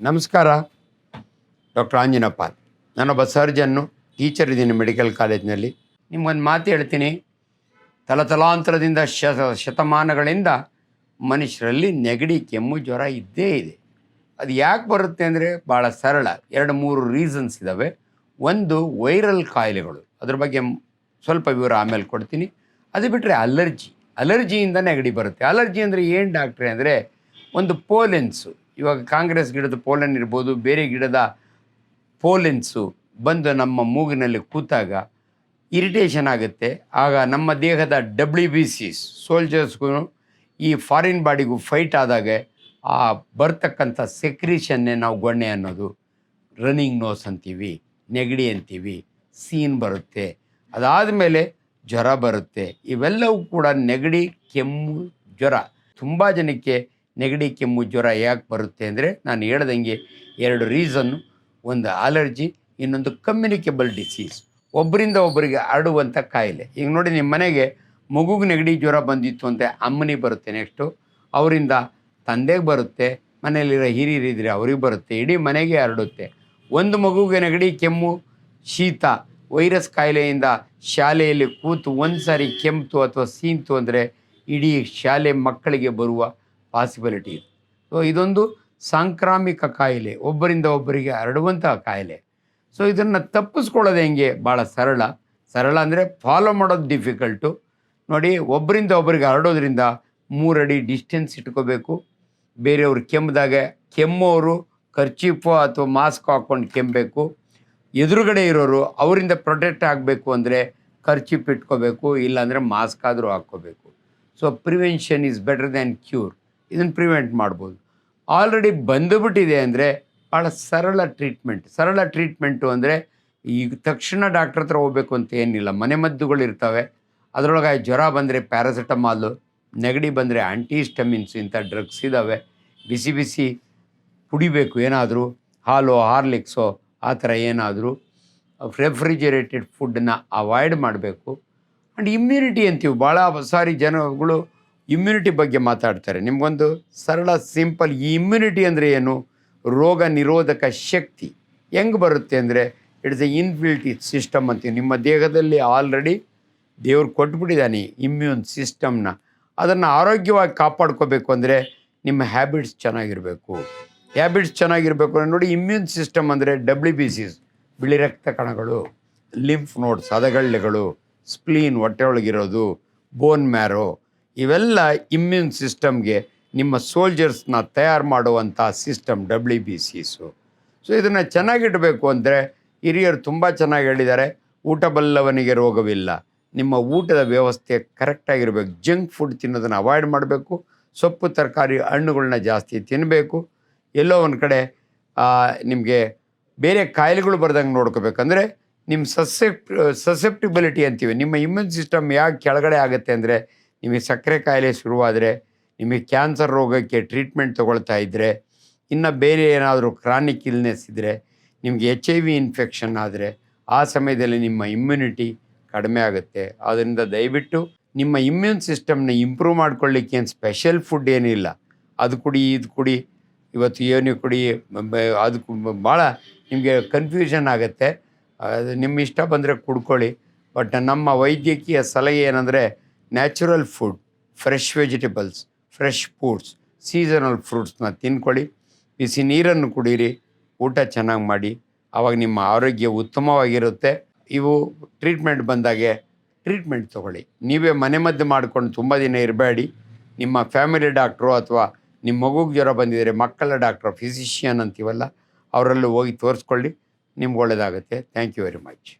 ನಮಸ್ಕಾರ, ಡಾಕ್ಟರ್ ಆಂಜನಪಾಲ್ ನಾನೊಬ್ಬ surgeon, teacher ಇದ್ದೀನಿ ಮೆಡಿಕಲ್ ಕಾಲೇಜ್ನಲ್ಲಿ. ನಿಮ್ಗೊಂದು ಮಾತು ಹೇಳ್ತೀನಿ. ತಲತಲಾಂತರದಿಂದ ಶ ಶತಮಾನಗಳಿಂದ ಮನುಷ್ಯರಲ್ಲಿ ನೆಗಡಿ, ಕೆಮ್ಮು, ಜ್ವರ ಇದ್ದೇ ಇದೆ. ಅದು ಯಾಕೆ ಬರುತ್ತೆ ಅಂದರೆ ಭಾಳ ಸರಳ. ಎರಡು, ಮೂರು ರೀಸನ್ಸ್ ಇದ್ದಾವೆ ಒಂದು ವೈರಲ್ ಕಾಯಿಲೆಗಳು. ಅದ್ರ ಬಗ್ಗೆ ಸ್ವಲ್ಪ ವಿವರ ಆಮೇಲೆ ಕೊಡ್ತೀನಿ. ಅದು ಬಿಟ್ಟರೆ ಅಲರ್ಜಿ ಅಲರ್ಜಿಯಿಂದ ನೆಗಡಿ ಬರುತ್ತೆ. ಅಲರ್ಜಿ ಅಂದರೆ ಏನು ಡಾಕ್ಟ್ರೆ ಅಂದರೆ ಒಂದು ಪೋಲೆನ್ಸು. ಇವಾಗ ಕಾಂಗ್ರೆಸ್ ಗಿಡದ ಪೋಲನ್ ಇರ್ಬೋದು, ಬೇರೆ ಗಿಡದ ಪೋಲೆನ್ಸು ಬಂದು ನಮ್ಮ ಮೂಗಿನಲ್ಲಿ ಕೂತಾಗ ಇರಿಟೇಷನ್ ಆಗುತ್ತೆ. ಆಗ ನಮ್ಮ ದೇಹದ ಡಬ್ಲ್ಯೂ ಬಿ ಸಿ ಸೋಲ್ಜರ್ಸ್ಗೂ ಈ ಫಾರಿನ್ ಬಾಡಿಗೂ ಫೈಟ್ ಆದಾಗ ಆ ಬರ್ತಕ್ಕಂಥ ಸೆಕ್ರೀಷನ್ನೇ ನಾವು ಗೊಣ್ಣೆ ಅನ್ನೋದು. ರನ್ನಿಂಗ್ ನೋಸ್ ಅಂತೀವಿ, ನೆಗಡಿ ಅಂತೀವಿ ಸೀನ್ ಬರುತ್ತೆ. ಅದಾದ ಮೇಲೆ ಜ್ವರ ಬರುತ್ತೆ. ಇವೆಲ್ಲವೂ ಕೂಡ ನೆಗಡಿ, ಕೆಮ್ಮು, ಜ್ವರ. ತುಂಬ ಜನಕ್ಕೆ ನೆಗಡಿ, ಕೆಮ್ಮು, ಜ್ವರ ಯಾಕೆ ಬರುತ್ತೆ ಅಂದರೆ ನಾನು ಹೇಳ್ದಂಗೆ ಎರಡು ರೀಸನ್ನು ಒಂದು ಅಲರ್ಜಿ ಇನ್ನೊಂದು ಕಮ್ಯುನಿಕೇಬಲ್ ಡಿಸೀಸ್ ಒಬ್ಬರಿಂದ ಒಬ್ಬರಿಗೆ ಹರಡುವಂಥ ಕಾಯಿಲೆ. ಈಗ ನೋಡಿ ನಿಮ್ಮ ಮನೆಗೆ ಮಗುಗೆ ನೆಗಡಿ, ಜ್ವರ ಬಂದಿತ್ತು ಅಂತ ಅಮ್ಮನಿಗೆ ಬರುತ್ತೆ ನೆಕ್ಸ್ಟು ಅವರಿಂದ ತಂದೆಗೆ ಬರುತ್ತೆ, ಮನೆಯಲ್ಲಿರೋ ಹಿರಿಯರಿದ್ರೆ ಅವ್ರಿಗೆ ಬರುತ್ತೆ, ಇಡೀ ಮನೆಗೆ ಹರಡುತ್ತೆ. ಒಂದು ಮಗುಗೆ ನೆಗಡಿ, ಕೆಮ್ಮು, ಶೀತ, ವೈರಸ್ ಕಾಯಿಲೆಯಿಂದ ಶಾಲೆಯಲ್ಲಿ ಕೂತು ಒಂದು ಸಾರಿ ಕೆಮ್ತು ಅಥವಾ ಸೀಂತು ಅಂದರೆ ಇಡೀ ಶಾಲೆ ಮಕ್ಕಳಿಗೆ ಬರುವ ಪಾಸಿಬಿಲಿಟಿ ಇದೆ. ಸೊ ಇದೊಂದು ಸಾಂಕ್ರಾಮಿಕ ಕಾಯಿಲೆ, ಒಬ್ಬರಿಂದ ಒಬ್ಬರಿಗೆ ಹರಡುವಂತಹ ಕಾಯಿಲೆ. ಸೊ ಇದನ್ನು ತಪ್ಪಿಸ್ಕೊಳ್ಳೋದು ಹೆಂಗೆ? ಭಾಳ ಸರಳ. ಸರಳ ಅಂದರೆ ಫಾಲೋ ಮಾಡೋದು ಡಿಫಿಕಲ್ಟು ನೋಡಿ, ಒಬ್ಬರಿಂದ ಒಬ್ಬರಿಗೆ ಹರಡೋದ್ರಿಂದ ಮೂರಡಿ ಡಿಸ್ಟೆನ್ಸ್ ಇಟ್ಕೋಬೇಕು. ಬೇರೆಯವ್ರು ಕೆಮ್ಮಿದಾಗ ಕೆಮ್ಮೋರು ಖರ್ಚೀಫು ಅಥವಾ ಮಾಸ್ಕ್ ಹಾಕ್ಕೊಂಡು ಕೆಮ್ಮಬೇಕು ಎದುರುಗಡೆ ಇರೋರು ಅವರಿಂದ ಪ್ರೊಟೆಕ್ಟ್ ಆಗಬೇಕು ಅಂದರೆ ಖರ್ಚೀಪ್ ಇಟ್ಕೋಬೇಕು, ಇಲ್ಲಾಂದರೆ ಮಾಸ್ಕ್ ಆದರೂ ಹಾಕ್ಕೋಬೇಕು. So prevention is better than cure ಇದನ್ನು ಪ್ರಿವೆಂಟ್ ಮಾಡ್ಬೋದು. ಆಲ್ರೆಡಿ ಬಂದುಬಿಟ್ಟಿದೆ ಅಂದರೆ ಭಾಳ ಸರಳ ಟ್ರೀಟ್ಮೆಂಟ್ ಸರಳ ಟ್ರೀಟ್ಮೆಂಟು ಅಂದರೆ ಈಗ ತಕ್ಷಣ ಡಾಕ್ಟ್ರ್ ಹತ್ರ ಹೋಗ್ಬೇಕು ಅಂತ ಏನಿಲ್ಲ. ಮನೆಮದ್ದುಗಳು ಇರ್ತವೆ. ಅದರೊಳಗೆ ಜ್ವರ ಬಂದರೆ ಪ್ಯಾರಾಸಿಟಮಾಲು ನೆಗಡಿ ಬಂದರೆ ಆ್ಯಂಟಿಸ್ಟಮಿನ್ಸ್ ಇಂಥ ಡ್ರಗ್ಸ್ ಇದ್ದಾವೆ ಬಿಸಿ ಬಿಸಿ ಕುಡಿಬೇಕು. ಏನಾದರೂ ಹಾಲು, ಹಾರ್ಲಿಕ್ಸೋ, ಆ ಥರ ಏನಾದರೂ ರೆಫ್ರಿಜರೇಟೆಡ್ ಫುಡ್ಡನ್ನ ಅವಾಯ್ಡ್ ಮಾಡಬೇಕು. ಆ್ಯಂಡ್ ಇಮ್ಯುನಿಟಿ ಅಂತೀವಿ. ಭಾಳ ಸಾರಿ ಜನಗಳು ಇಮ್ಯುನಿಟಿ ಬಗ್ಗೆ ಮಾತಾಡ್ತಾರೆ. ನಿಮಗೊಂದು ಸರಳ ಸಿಂಪಲ್ ಈ ಇಮ್ಯುನಿಟಿ ಅಂದರೆ ಏನು? ರೋಗ ನಿರೋಧಕ ಶಕ್ತಿ. ಹೆಂಗೆ ಬರುತ್ತೆ ಅಂದರೆ ಇಟ್ಸ್ ಎ ಇನ್ಬಿಲ್ಟಿ ಸಿಸ್ಟಮ್ ಅಂತೀವಿ. ನಿಮ್ಮ ದೇಹದಲ್ಲಿ ಆಲ್ರೆಡಿ ದೇವ್ರು ಕೊಟ್ಬಿಟ್ಟಿದ್ದಾನೆ ಇಮ್ಯೂನ್ ಸಿಸ್ಟಮ್ನ ಅದನ್ನು ಆರೋಗ್ಯವಾಗಿ ಕಾಪಾಡ್ಕೋಬೇಕು ಅಂದರೆ ನಿಮ್ಮ ಹ್ಯಾಬಿಟ್ಸ್ ಚೆನ್ನಾಗಿರಬೇಕು. ಹ್ಯಾಬಿಟ್ಸ್ ಚೆನ್ನಾಗಿರಬೇಕು ಅಂದರೆ ನೋಡಿ ಇಮ್ಯೂನ್ ಸಿಸ್ಟಮ್ ಅಂದರೆ ಡಬ್ಲ್ಯೂ ಬಿ ಸಿಸ್ ಬಿಳಿ ರಕ್ತ ಕಣಗಳು ಲಿಂಫ್ ನೋಡ್ಸ್ ಹದಗಳ್ಳೆಗಳು ಸ್ಪ್ಲೀನ್ ಹೊಟ್ಟೆಯೊಳಗಿರೋದು ಬೋನ್ ಮ್ಯಾರೋ ಇವೆಲ್ಲ ಇಮ್ಯೂನ್ ಸಿಸ್ಟಮ್ಗೆ ನಿಮ್ಮ ಸೋಲ್ಜರ್ಸ್ನ ತಯಾರು ಮಾಡುವಂಥ system W B Cs so ಇದನ್ನು ಚೆನ್ನಾಗಿಡಬೇಕು ಅಂದರೆ ಹಿರಿಯರು ತುಂಬ ಚೆನ್ನಾಗಿ ಹೇಳಿದ್ದಾರೆ, ಊಟ ಬಲ್ಲವನಿಗೆ ರೋಗವಿಲ್ಲ. ನಿಮ್ಮ ಊಟದ ವ್ಯವಸ್ಥೆ ಕರೆಕ್ಟಾಗಿರಬೇಕು ಜಂಕ್ ಫುಡ್ ತಿನ್ನೋದನ್ನು ಅವಾಯ್ಡ್ ಮಾಡಬೇಕು. ಸೊಪ್ಪು, ತರಕಾರಿ ಹಣ್ಣುಗಳನ್ನ ಜಾಸ್ತಿ ತಿನ್ನಬೇಕು ಎಲ್ಲೋ ಒಂದು ಕಡೆ ನಿಮಗೆ ಬೇರೆ ಕಾಯಿಲೆಗಳು ಬರ್ದಂಗೆ ನೋಡ್ಕೋಬೇಕಂದ್ರೆ ನಿಮ್ಮ ಸಸೆಪ್ಟ್ ಸಸೆಪ್ಟಿಬಿಲಿಟಿ ಅಂತೀವಿ. ನಿಮ್ಮ ಇಮ್ಯೂನ್ ಸಿಸ್ಟಮ್ ಯಾಕೆ ಕೆಳಗಡೆ ಆಗುತ್ತೆ ಅಂದರೆ ನಿಮಗೆ ಸಕ್ಕರೆ ಕಾಯಿಲೆ ಶುರುವಾದರೆ, ನಿಮಗೆ ಕ್ಯಾನ್ಸರ್ ರೋಗಕ್ಕೆ ಟ್ರೀಟ್ಮೆಂಟ್ ತೊಗೊಳ್ತಾ ಇದ್ದರೆ ಇನ್ನು ಬೇರೆ ಏನಾದರೂ ಕ್ರಾನಿಕ್ ಇಲ್ನೆಸ್ ಇದ್ದರೆ ನಿಮಗೆ ಎಚ್ ಐ ವಿ ಇನ್ಫೆಕ್ಷನ್ ಆದರೆ, ಆ ಸಮಯದಲ್ಲಿ ನಿಮ್ಮ ಇಮ್ಯುನಿಟಿ ಕಡಿಮೆ ಆಗುತ್ತೆ. ಆದ್ದರಿಂದ ದಯವಿಟ್ಟು ನಿಮ್ಮ ಇಮ್ಯೂನ್ ಸಿಸ್ಟಮ್ನ ಇಂಪ್ರೂವ್ ಮಾಡ್ಕೊಳ್ಳಿಕ್ಕೆ ಏನು ಸ್ಪೆಷಲ್ ಫುಡ್ ಏನಿಲ್ಲ ಅದು ಕುಡಿ, ಇದು ಕುಡಿ, ಇವತ್ತು ಏನು ಕುಡಿ ಅದು ಭಾಳ ನಿಮಗೆ ಕನ್ಫ್ಯೂಷನ್ ಆಗುತ್ತೆ. ಅದು ನಿಮ್ಮ ಇಷ್ಟ ಬಂದರೆ ಕುಡ್ಕೊಳ್ಳಿ. ಬಟ್ ನಮ್ಮ ವೈದ್ಯಕೀಯ ಸಲಹೆ ಏನಂದರೆ natural food fresh vegetables fresh foods seasonal ಫ್ರೂಟ್ಸ್ನ ತಿನ್ಕೊಳ್ಳಿ. ಬಿಸಿ ನೀರನ್ನು ಕುಡೀರಿ, ಊಟ ಚೆನ್ನಾಗಿ ಮಾಡಿ. ಆವಾಗ ನಿಮ್ಮ ಆರೋಗ್ಯ ಉತ್ತಮವಾಗಿರುತ್ತೆ. ಇವು ಟ್ರೀಟ್ಮೆಂಟ್ ಬಂದಾಗೆ ಟ್ರೀಟ್ಮೆಂಟ್ ತೊಗೊಳ್ಳಿ. ನೀವೇ ಮನೆ ಮದ್ದು ಮಾಡ್ಕೊಂಡು ತುಂಬ ದಿನ ಇರಬೇಡಿ. ನಿಮ್ಮ ಫ್ಯಾಮಿಲಿ ಡಾಕ್ಟ್ರು ಅಥವಾ ನಿಮ್ಮ ಮಗುಗೆ ಜ್ವರ ಬಂದಿದ್ದರೆ ಮಕ್ಕಳ ಡಾಕ್ಟ್ರು ಫಿಸಿಷಿಯನ್ ಅಂತೀವಲ್ಲ, ಅವರಲ್ಲೂ ಹೋಗಿ ತೋರಿಸ್ಕೊಳ್ಳಿ. ನಿಮ್ಗೆ ಒಳ್ಳೆಯದಾಗುತ್ತೆ ಥ್ಯಾಂಕ್ ಯು ವೆರಿ ಮಚ್